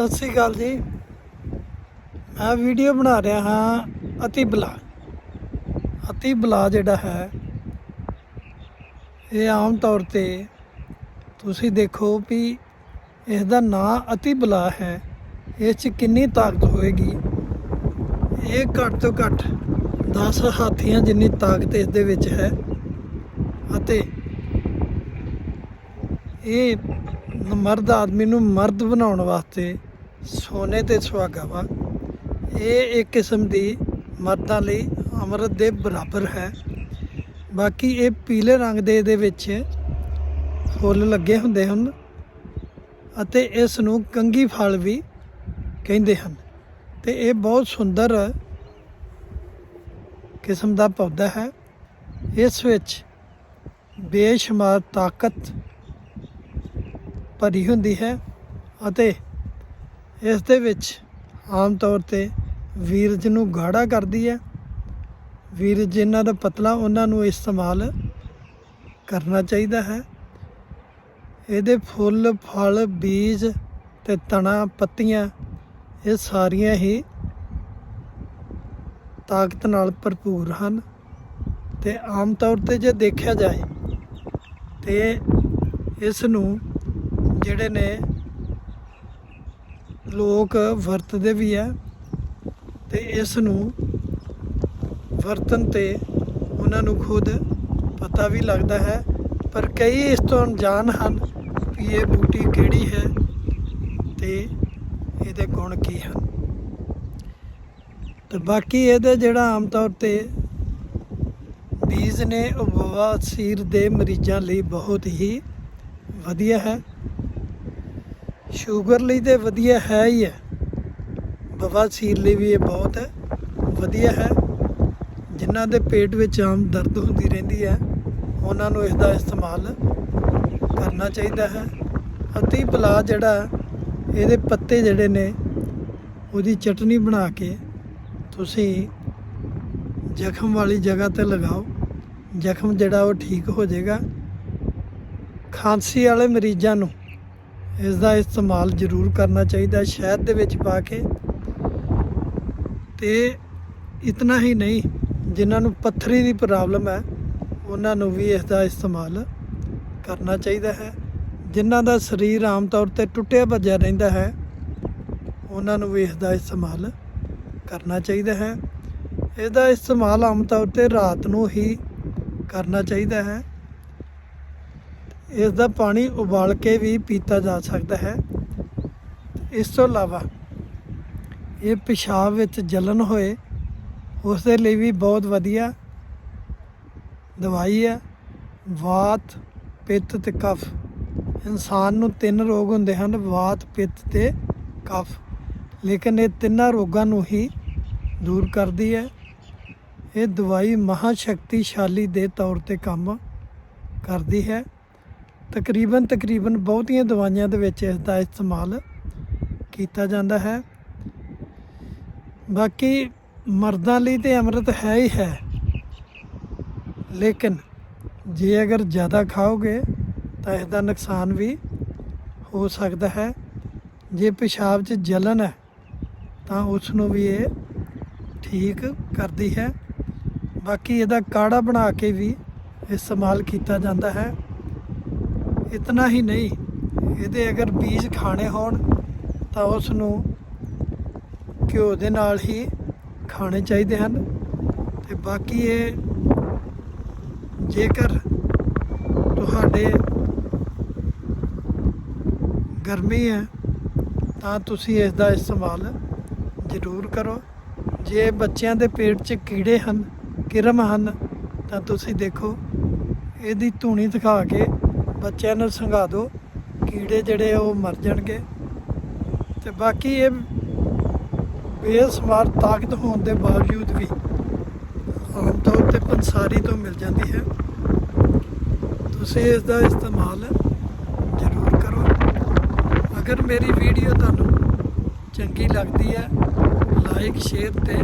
ਸਤਿ ਸ੍ਰੀ ਅਕਾਲ ਜੀ। ਮੈਂ ਵੀਡੀਓ ਬਣਾ ਰਿਹਾ ਹਾਂ ਅਤੀ ਬਲਾ। ਅਤੀ ਬਲਾ ਜਿਹੜਾ ਹੈ, ਇਹ ਆਮ ਤੌਰ ਤੇ ਤੁਸੀਂ ਦੇਖੋ ਵੀ ਇਸ ਦਾ ਨਾਂ ਅਤੀ ਬਲਾ ਹੈ। ਇਸ 'ਚ ਕਿੰਨੀ ਤਾਕਤ ਹੋਏਗੀ? ਇਹ ਘੱਟ ਤੋਂ ਘੱਟ 10 ਹਾਥੀਆਂ ਜਿੰਨੀ ਤਾਕਤ ਇਸ ਦੇ ਵਿੱਚ ਹੈ ਅਤੇ ਇਹ ਮਰਦ ਆਦਮੀ ਨੂੰ ਮਰਦ ਬਣਾਉਣ ਵਾਸਤੇ ਸੋਨੇ ਤੇ ਸੁਹਾਗਾ ਵਾ। ਇਹ ਇੱਕ ਕਿਸਮ ਦੀ ਮਰਦਾਂ ਲਈ ਅੰਮ੍ਰਿਤ ਦੇ ਬਰਾਬਰ ਹੈ। ਬਾਕੀ ਇਹ ਪੀਲੇ ਰੰਗ ਦੇ ਇਹਦੇ ਵਿੱਚ ਫੁੱਲ ਲੱਗੇ ਹੁੰਦੇ ਹਨ ਅਤੇ ਇਸ ਨੂੰ ਕੰਗੀ ਫਲ ਵੀ ਕਹਿੰਦੇ ਹਨ। ਤੇ ਇਹ ਬਹੁਤ ਸੁੰਦਰ ਕਿਸਮ ਦਾ ਪੌਦਾ ਹੈ। ਇਸ ਵਿੱਚ ਬੇਸ਼ੁਮਾਰ ਤਾਕਤ ਭਰੀ ਹੁੰਦੀ ਹੈ ਅਤੇ ਇਸ ਦੇ ਵਿੱਚ ਆਮ ਤੌਰ ਤੇ ਵੀਰਜ ਨੂੰ ਗਾੜਾ ਕਰਦੀ ਹੈ। ਵੀਰਜ ਜਿਨ੍ਹਾਂ ਦਾ ਪਤਲਾ ਉਹਨਾਂ ਨੂੰ ਇਸਤੇਮਾਲ ਕਰਨਾ ਚਾਹੀਦਾ ਹੈ। ਇਹਦੇ ਫੁੱਲ, ਫਲ, ਬੀਜ ਤੇ ਤਣਾ, ਪੱਤੀਆਂ ਇਹ ਸਾਰੀਆਂ ਹੀ ਤਾਕਤ ਨਾਲ ਭਰਪੂਰ ਹਨ ਤੇ ਆਮ ਤੌਰ ਤੇ ਜੇ ਦੇਖਿਆ ਜਾਏ ਤੇ ਇਸ ਨੂੰ ਜਿਹੜੇ ਨੇ ਲੋਕ ਵਰਤਦੇ ਵੀ ਹੈ ਤੇ ਇਸ ਨੂੰ ਵਰਤਨ ਤੇ ਉਹਨਾਂ ਨੂੰ ਖੁਦ ਪਤਾ ਵੀ ਲੱਗਦਾ ਹੈ। ਪਰ ਕਈ ਇਸ ਤੋਂ ਅਣਜਾਣ ਹਨ ਕਿ ਇਹ ਬੂਟੀ ਕਿਹੜੀ ਹੈ ਤੇ ਇਹਦੇ ਗੁਣ ਕੀ ਹਨ। ਤੇ ਬਾਕੀ ਇਹਦੇ ਜਿਹੜਾ ਆਮ ਤੌਰ ਤੇ ਬੀਜ ਨੇ ਉਹ ਬਵਾਸੀਰ ਦੇ ਮਰੀਜ਼ਾਂ ਲਈ ਬਹੁਤ ਹੀ ਵਧੀਆ ਹੈ। ਸ਼ੂਗਰ ਲਈ ਤੇ ਵਧੀਆ ਹੈ ਹੀ ਹੈ। ਬਵਾਸੀਰ ਲਈ ਵੀ ਇਹ ਬਹੁਤ ਵਧੀਆ ਹੈ। ਜਿਨ੍ਹਾਂ ਦੇ ਪੇਟ ਵਿੱਚ ਆਮ ਦਰਦ ਹੁੰਦੀ ਰਹਿੰਦੀ ਹੈ, ਉਹਨਾਂ ਨੂੰ ਇਸ ਦਾ ਇਸਤੇਮਾਲ ਕਰਨਾ ਚਾਹੀਦਾ ਹੈ ਅਤੇ ਬਲਾ ਜਿਹੜਾ ਇਹਦੇ ਪੱਤੇ ਜਿਹੜੇ ਨੇ, ਉਹਦੀ ਚਟਨੀ ਬਣਾ ਕੇ ਤੁਸੀਂ ਜ਼ਖਮ ਵਾਲੀ ਜਗ੍ਹਾ ਤੇ ਲਗਾਓ। ਜ਼ਖਮ ਜਿਹੜਾ ਉਹ ਠੀਕ ਹੋ ਜਾਏਗਾ। ਖਾਂਸੀ ਵਾਲੇ ਮਰੀਜ਼ਾਂ ਨੂੰ ਇਸ ਦਾ ਇਸਤੇਮਾਲ ਜ਼ਰੂਰ ਕਰਨਾ ਚਾਹੀਦਾ ਸ਼ਹਿਦ ਦੇ ਵਿੱਚ ਪਾ ਕੇ। ਤੇ ਇਤਨਾ ਹੀ ਨਹੀਂ, ਜਿਨ੍ਹਾਂ ਨੂੰ ਪੱਥਰੀ ਦੀ ਪ੍ਰੋਬਲਮ ਹੈ, ਉਹਨਾਂ ਨੂੰ ਵੀ ਇਸ ਦਾ ਇਸਤੇਮਾਲ ਕਰਨਾ ਚਾਹੀਦਾ ਹੈ। ਜਿਨ੍ਹਾਂ ਦਾ ਸਰੀਰ ਆਮ ਤੌਰ ਤੇ ਟੁੱਟਿਆ ਭੱਜਿਆ ਰਹਿੰਦਾ ਹੈ, ਉਹਨਾਂ ਨੂੰ ਵੀ ਇਸ ਦਾ ਇਸਤੇਮਾਲ ਕਰਨਾ ਚਾਹੀਦਾ ਹੈ। ਇਹਦਾ ਇਸਤੇਮਾਲ ਆਮ ਤੌਰ ਤੇ ਰਾਤ ਨੂੰ ਹੀ ਕਰਨਾ ਚਾਹੀਦਾ ਹੈ। ਇਸ ਦਾ ਪਾਣੀ ਉਬਾਲ ਕੇ ਵੀ ਪੀਤਾ ਜਾ ਸਕਦਾ ਹੈ। ਇਸ ਤੋਂ ਇਲਾਵਾ ਇਹ ਪਿਸ਼ਾਬ ਵਿੱਚ ਜਲਨ ਹੋਏ, ਉਸ ਦੇ ਲਈ ਵੀ ਬਹੁਤ ਵਧੀਆ ਦਵਾਈ ਹੈ। ਵਾਤ, ਪਿੱਤ ਤੇ ਕਫ। ਇਨਸਾਨ ਨੂੰ ਤਿੰਨ ਰੋਗ ਹੁੰਦੇ ਹਨ, ਵਾਤ, ਪਿੱਤ ਤੇ ਕਫ। ਲੇਕਿਨ ਇਹ ਤਿੰਨਾਂ ਰੋਗਾਂ ਨੂੰ ਹੀ ਦੂਰ ਕਰਦੀ ਹੈ। ਇਹ ਦਵਾਈ ਮਹਾ ਸ਼ਕਤੀਸ਼ਾਲੀ ਦੇ ਤੌਰ ਤੇ ਕੰਮ ਕਰਦੀ ਹੈ। ਤਕਰੀਬਨ ਤਕਰੀਬਨ ਬਹੁਤੀਆਂ ਦਵਾਈਆਂ ਦੇ ਵਿੱਚ ਇਸ ਦਾ ਇਸਤੇਮਾਲ ਕੀਤਾ ਜਾਂਦਾ ਹੈ। ਬਾਕੀ ਮਰਦਾਂ ਲਈ ਤੇ ਅੰਮ੍ਰਿਤ ਹੈ ਹੀ ਹੈ। ਲੇਕਿਨ ਜੇ ਅਗਰ ਜ਼ਿਆਦਾ ਖਾਓਗੇ ਤਾਂ ਇਸ ਦਾ ਨੁਕਸਾਨ ਵੀ ਹੋ ਸਕਦਾ ਹੈ। ਜੇ ਪਿਸ਼ਾਬ 'ਚ ਜਲਨ ਹੈ ਤਾਂ ਉਸ ਨੂੰ ਵੀ ਇਹ ਠੀਕ ਕਰਦੀ ਹੈ। ਬਾਕੀ ਇਹਦਾ ਕਾੜਾ ਬਣਾ ਕੇ ਵੀ ਇਸਤੇਮਾਲ ਕੀਤਾ ਜਾਂਦਾ ਹੈ। ਇਤਨਾ ਹੀ ਨਹੀਂ। ਇਹਦੇ ਅਗਰ ਬੀਜ ਖਾਣੇ ਹੋਣ, ਤਾਂ ਉਸ ਨੂੰ ਘਿਓ ਦੇ ਨਾਲ ਹੀ ਖਾਣੇ ਚਾਹੀਦੇ ਹਨ। ਤੇ ਬਾਕੀ ਇਹ ਜੇਕਰ ਤੁਹਾਡੇ ਗਰਮੀ ਹੈ, ਤਾਂ ਤੁਸੀਂ ਇਸ ਦਾ ਇਸਤੇਮਾਲ ਜ਼ਰੂਰ ਕਰੋ। ਜੇ ਬੱਚਿਆਂ ਦੇ ਪੇਟ 'ਚ ਕੀੜੇ ਹਨ, ਕਿਰਮ ਹਨ, ਤਾਂ ਤੁਸੀਂ ਦੇਖੋ, ਇਹਦੀ ਧੂਣੀ ਦਿਖਾ ਕੇ ਬੱਚਿਆਂ ਨੂੰ ਸੰਘਾ ਦਿਓ, ਕੀੜੇ ਜਿਹੜੇ ਉਹ ਮਰ ਜਾਣਗੇ। ਤੇ ਬਾਕੀ ਇਹ ਬੇਸਮਾਰ ਤਾਕਤ ਹੋਣ ਦੇ ਬਾਵਜੂਦ ਵੀ ਆਮ ਤੌਰ ਤੇ ਪੰਸਾਰੀ ਤੋਂ ਮਿਲ ਜਾਂਦੀ ਹੈ। ਤੁਸੀਂ ਇਸ ਦਾ ਇਸਤੇਮਾਲ ਜ਼ਰੂਰ ਕਰੋ। ਅਗਰ ਮੇਰੀ ਵੀਡੀਓ ਤੁਹਾਨੂੰ ਚੰਗੀ ਲੱਗਦੀ ਹੈ, ਲਾਈਕ, ਸ਼ੇਅਰ ਤੇ